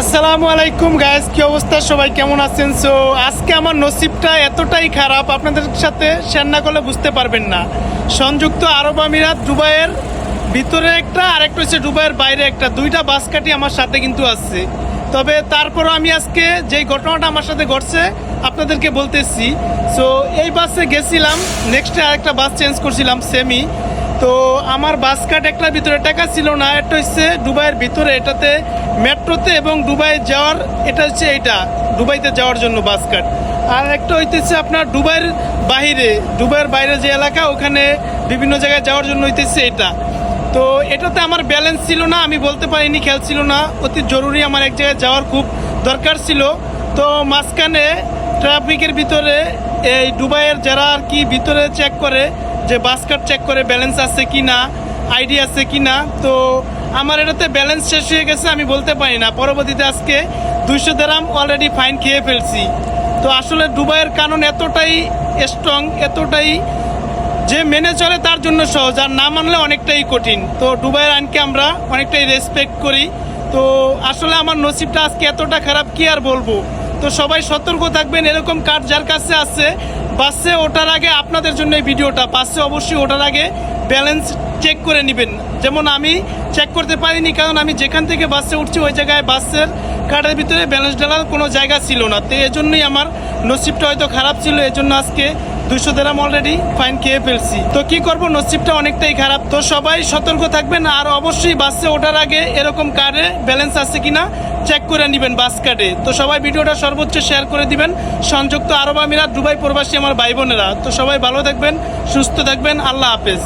আসসালামু আলাইকুম গায়েস কি অবস্থা? সবাই কেমন আছেন? সো আজকে আমার নসিবটা এতটাই খারাপ, আপনাদের সাথে শেয়ার না করলে বুঝতে পারবেন না। সংযুক্ত আরব আমিরাত, দুবাইয়ের ভিতরে একটা আর একটা হচ্ছে দুবাইয়ের বাইরে একটা। দুইটা বাস কাটি আমার সাথে কিন্তু আসছে তবে তারপরও আমি আজকে যেই ঘটনাটা আমার সাথে ঘটছে, আপনাদেরকে বলতেছি। সো এই বাসে গেছিলাম নেক্সট আরেকটা বাস চেঞ্জ করছিলাম সেমি তো আমার বাস কার্ড একটার ভিতরে টাকা ছিল না একটা হচ্ছে দুবাইয়ের ভিতরে, এটাতে মেট্রোতে এবং দুবাই যাওয়ার, এটা হচ্ছে এইটা, দুবাইতে যাওয়ার জন্য বাস কার্ড। আর একটা হইতেছে আপনার দুবাইয়ের বাইরে দুবাইয়ের বাইরে যে এলাকা, ওখানে বিভিন্ন জায়গায় যাওয়ার জন্য হইতেছে এটা। তো এটাতে আমার ব্যালেন্স ছিল না, আমি বলতে পারিনি, খেয়াল ছিল না, অতি জরুরি আমার এক জায়গায় যাওয়ার খুব দরকার ছিল। তো মাঝখানে ট্রাফিকের ভিতরে এই দুবাইয়ের যারা আর কি ভিতরে চেক করে যে বাস কার্ড চেক করে ব্যালেন্স আছে কি না আইডি আছে কি না তো আমার এটাতে ব্যালেন্স শেষ হয়ে গেছে, আমি বলতে পারি না। পরবর্তীতে আজকে দুইশো দেরাম অলরেডি ফাইন খেয়ে ফেলছি। তো আসলে দুবাইয়ের কানুন এতটাই স্ট্রং এতটাই যে মেনে চলে তার জন্য সহজ, আর না মানলে অনেকটাই কঠিন। তো দুবাইয়ের আইনকে আমরা অনেকটাই রেসপেক্ট করি। তো আসলে আমার নসিবটা আজকে এতটা খারাপ, কি আর বলব? তো সবাই সতর্ক থাকবেন, এরকম কার্ড যার কাছে আছে বাসে ওঠার আগে আপনাদের জন্য এই ভিডিওটা বাসে অবশ্যই ওঠার আগে ব্যালেন্স চেক করে নেবেন। যেমন আমি চেক করতে পারিনি, কারণ আমি যেখান থেকে বাসে উঠছি ওই জায়গায় বাসের কার্ডের ভিতরে ব্যালেন্স ডালার কোনো জায়গা ছিল না। তো এজন্যই আমার নসিবটা হয়তো খারাপ ছিল, এজন্য আজকে দুইশো দেরাম অলরেডি ফাইন খেয়ে ফেলছি। তো কি করব? নসিবটা অনেকটাই খারাপ। তো সবাই সতর্ক থাকবেন আর অবশ্যই বাসে ওঠার আগে এরকম কারে ব্যালেন্স আছে কিনা চেক করে নেবেন বাস কার্ডে। তো সবাই ভিডিওটা সর্বোচ্চ শেয়ার করে দিবেন। সংযুক্ত আরব আমিরাত, দুবাই প্রবাসী আমার ভাই বোনেরা। তো সবাই ভালো থাকবেন, সুস্থ থাকবেন। আল্লাহ হাফেজ।